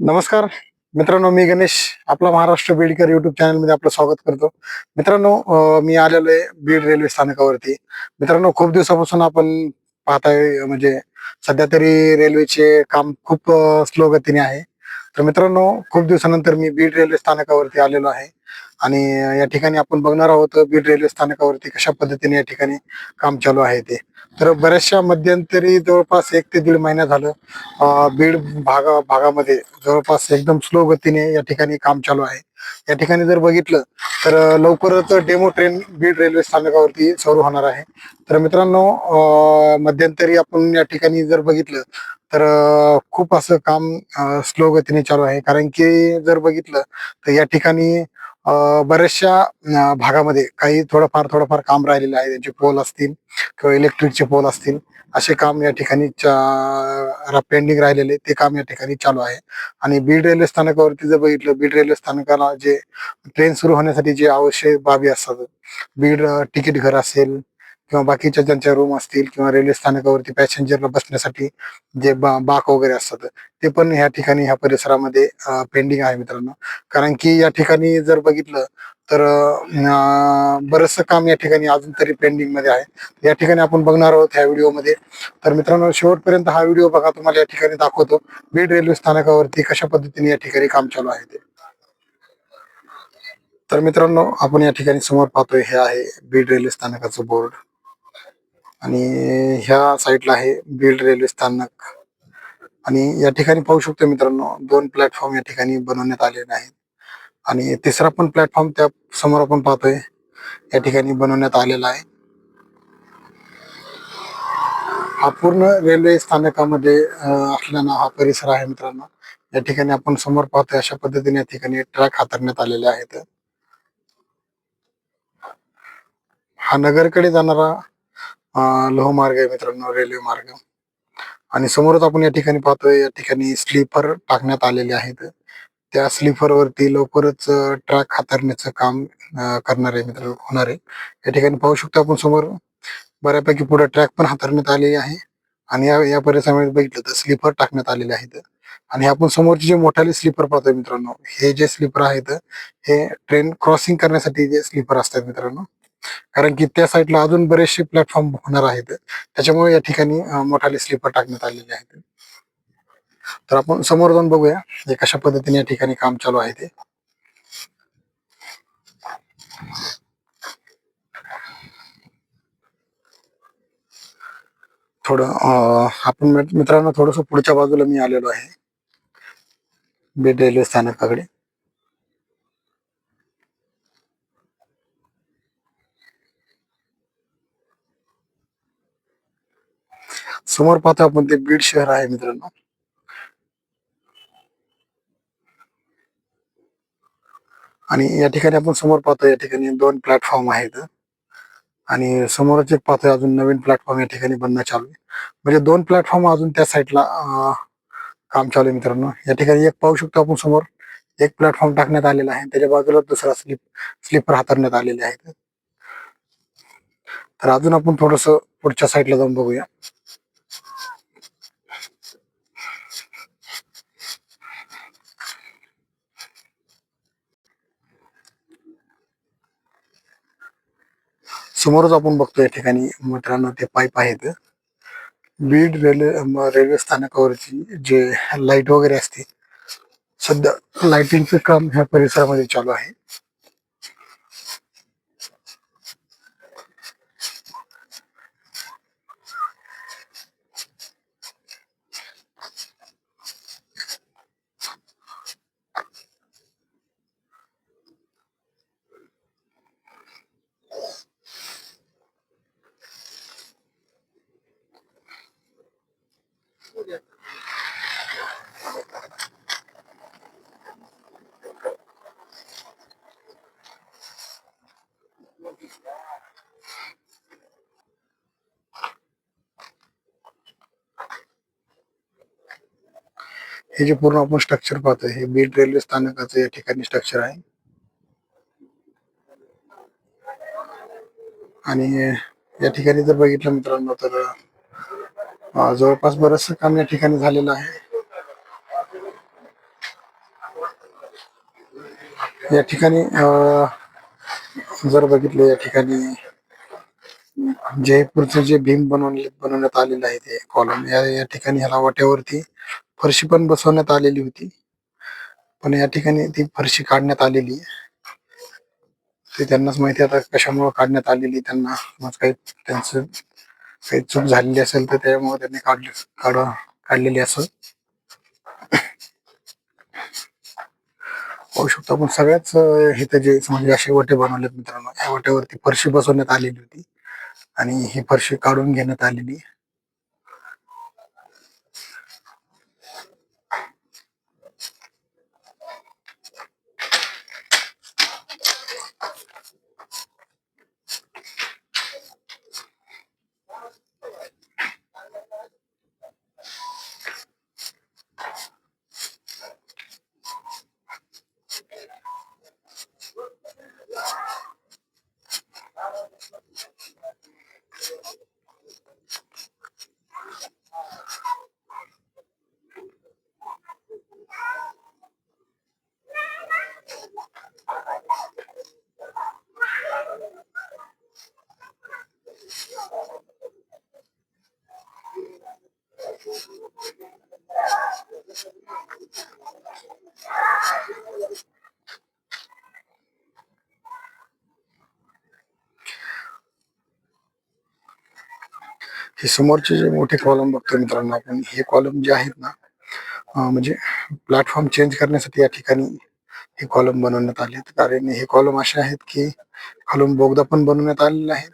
नमस्कार. मित्रांनो मी गणेश आपला महाराष्ट्र बीडकर युट्यूब चॅनलमध्ये आपलं स्वागत करतो. मित्रांनो मी आलेलो आहे बीड रेल्वे स्थानकावरती. मित्रांनो खूप दिवसापासून आपण पाहताय म्हणजे सध्या तरी रेल्वेचे काम खूप स्लो गतीने आहे. तर मित्रांनो खूप दिवसानंतर मी बीड रेल्वे स्थानकावरती आलेलो आहे. आणि या ठिकाणी आपण बघणार आहोत बीड रेल्वे स्थानकावरती कशा पद्धतीने या ठिकाणी काम चालू आहे ते. तर बऱ्याचशा मध्यंतरी जवळपास एक ते दीड महिना झालं बीड भागा भागामध्ये जवळपास एकदम स्लो गतीने या ठिकाणी काम चालू आहे. या ठिकाणी जर बघितलं तर लवकरच डेमो ट्रेन बीड रेल्वे स्थानकावरती सुरू होणार आहे. तर मित्रांनो मध्यंतरी आपण या ठिकाणी जर बघितलं तर खूप असं काम स्लो गतीने चालू आहे. कारण की जर बघितलं तर या ठिकाणी बऱ्याचशा भागामध्ये काही थोडंफार थोडंफार काम राहिलेलं आहे. त्यांचे पोल असतील किंवा इलेक्ट्रिकचे पोल असतील. असे काम या ठिकाणी पेंडिंग राहिलेले ते काम या ठिकाणी चालू आहे. आणि बीड रेल्वे स्थानकावरती जर बघितलं बीड रेल्वे स्थानकाला जे ट्रेन सुरू होण्यासाठी जे आवश्यक बाबी असतात. बीड तिकीट घर असेल किंवा बाकीच्या ज्यांच्या रूम असतील किंवा रेल्वे स्थानकावरती पॅसेंजरला बसण्यासाठी जे बा बाक वगैरे असतात ते पण ह्या ठिकाणी ह्या परिसरामध्ये पेंडिंग आहे मित्रांनो. कारण की या ठिकाणी जर बघितलं तर अं, काम या ठिकाणी अजून तरी पेंडिंगमध्ये आहे. या ठिकाणी आपण बघणार आहोत ह्या व्हिडिओमध्ये तर मित्रांनो शेवटपर्यंत हा व्हिडिओ बघा तुम्हाला या ठिकाणी दाखवतो. बीड रेल्वे स्थानकावरती कशा पद्धतीने या ठिकाणी काम चालू आहे ते. तर मित्रांनो आपण या ठिकाणी समोर पाहतोय हे आहे बीड रेल्वे स्थानकाचं बोर्ड आणि ह्या साईडला आहे बीड रेल्वे स्थानक. आणि या ठिकाणी पाहू शकतो मित्रांनो दोन प्लॅटफॉर्म या ठिकाणी बनवण्यात आलेले आहेत. आणि तिसरा पण प्लॅटफॉर्म त्या समोर आपण पाहतोय या ठिकाणी बनवण्यात आलेला आहे. हा पूर्ण रेल्वे स्थानकामध्ये अं, असलेला हा परिसर आहे मित्रांनो. या ठिकाणी आपण समोर पाहतोय अशा पद्धतीने या ठिकाणी ट्रॅक हातरण्यात आलेले आहेत. हा नगरकडे जाणारा लोहमार्ग आहे मित्रांनो रेल्वे मार्ग. आणि समोरच आपण या ठिकाणी पाहतोय या ठिकाणी स्लीपर टाकण्यात आलेले आहेत. त्या स्लीपरवरती लवकरच ट्रॅक हाताळण्याचं काम करणार आहे मित्र होणार आहे. या ठिकाणी पाहू शकतो आपण समोर बऱ्यापैकी पुढे ट्रॅक पण हाताळण्यात आलेली आहे. आणि या या परिसरामध्ये बघितलं तर स्लीपर टाकण्यात आलेले आहेत. आणि आपण समोरचे जे मोठाले स्लीपर पाहतोय मित्रांनो हे जे स्लीपर आहेत हे ट्रेन क्रॉसिंग करण्यासाठी जे स्लीपर असतात मित्रांनो कारण की त्या साईडला अजून बरेचसे प्लॅटफॉर्म होणार आहेत. त्याच्यामुळे या ठिकाणी मोठाले स्लीपर टाकण्यात आलेले आहेत. तर आपण समोर जाऊन बघूया हे कशा पद्धतीने या ठिकाणी काम चालू आहे ते. थोडं आपण मित्रांनो थोडस पुढच्या बाजूला मी आलेलो आहे. बीड रेल्वे स्थानकाकडे. समोर पाहतो आपण ते बीड शहर आहे मित्रांनो. आणि या ठिकाणी आपण समोर पाहतो या ठिकाणी दोन प्लॅटफॉर्म आहेत. आणि समोरच एक पाहतोय अजून नवीन प्लॅटफॉर्म या ठिकाणी बनणं चालू आहे. म्हणजे दोन प्लॅटफॉर्म अजून त्या साईडला काम चालू आहे मित्रांनो. या ठिकाणी एक पाहू शकतो आपण समोर एक प्लॅटफॉर्म टाकण्यात आलेला आहे. त्याच्या बाजूला दुसरा स्लिप स्लीपर हाताळण्यात आलेले आहेत. तर अजून आपण थोडस पुढच्या साईडला जाऊन बघूया. समोरच आपण बघतो या ठिकाणी मित्रांनो ते पाईप आहेत. बीड रेल्वे रेल्वे स्थानकावरची जे लाइट वगैरे असते सध्या लाईटिंगचं काम ह्या परिसरामध्ये चालू आहे. हे जे पूर्ण आपण स्ट्रक्चर पाहतोय. हे बीड रेल्वे स्थानकाचं या ठिकाणी स्ट्रक्चर आहे. आणि या ठिकाणी जर बघितलं मित्रांनो तर जवळपास बरचसं काम या ठिकाणी झालेलं आहे. या ठिकाणी जर बघितलं या ठिकाणी जयपूरचं जे भीम बनवले बनवण्यात आलेलं आहे ते कॉलम या या ठिकाणी ह्याला वाट्यावरती फरशी पण बसवण्यात आलेली होती. पण या ठिकाणी ती फरशी काढण्यात आलेली आहे. ते त्यांनाच माहिती आता कशामुळे काढण्यात आलेली त्यांना. मग काही त्यांचं काही चूक झालेली असेल तर त्यामुळे त्यांनी काढले काढ काढलेली असं पाहू शकतो आपण सगळ्याच इथं जे म्हणजे असे वटे बनवलेत मित्रांनो. या वट्यावरती फरशी बसवण्यात आलेली होती. आणि ही फरशी काढून घेण्यात आलेली हे समोरचे जे मोठे कॉलम बघतो मित्रांनो आपण हे कॉलम जे आहेत ना म्हणजे प्लॅटफॉर्म चेंज करण्यासाठी या ठिकाणी हे कॉलम बनवण्यात आले आहेत. कारण हे कॉलम असे आहेत की खालून बोगदा पण बनवण्यात आलेला आहे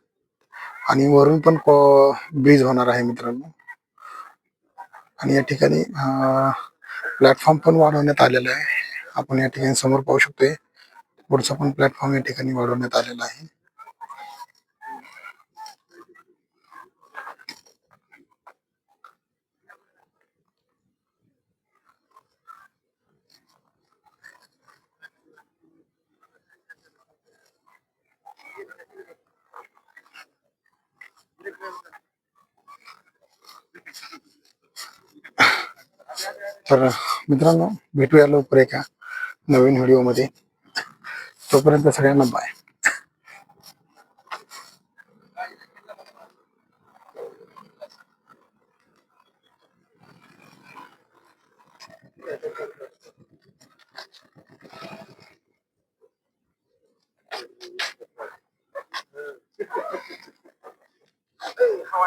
आणि वरून पण ब्रिज होणार आहे मित्रांनो. आणि या ठिकाणी प्लॅटफॉर्म पण वाढवण्यात आलेला आहे. आपण या ठिकाणी समोर पाहू शकतोय पुढचा पण प्लॅटफॉर्म या ठिकाणी वाढवण्यात आलेला आहे. तर मित्रांनो भेटूया लवकर एका नवीन व्हिडिओमध्ये. तोपर्यंत सगळ्यांना बाय How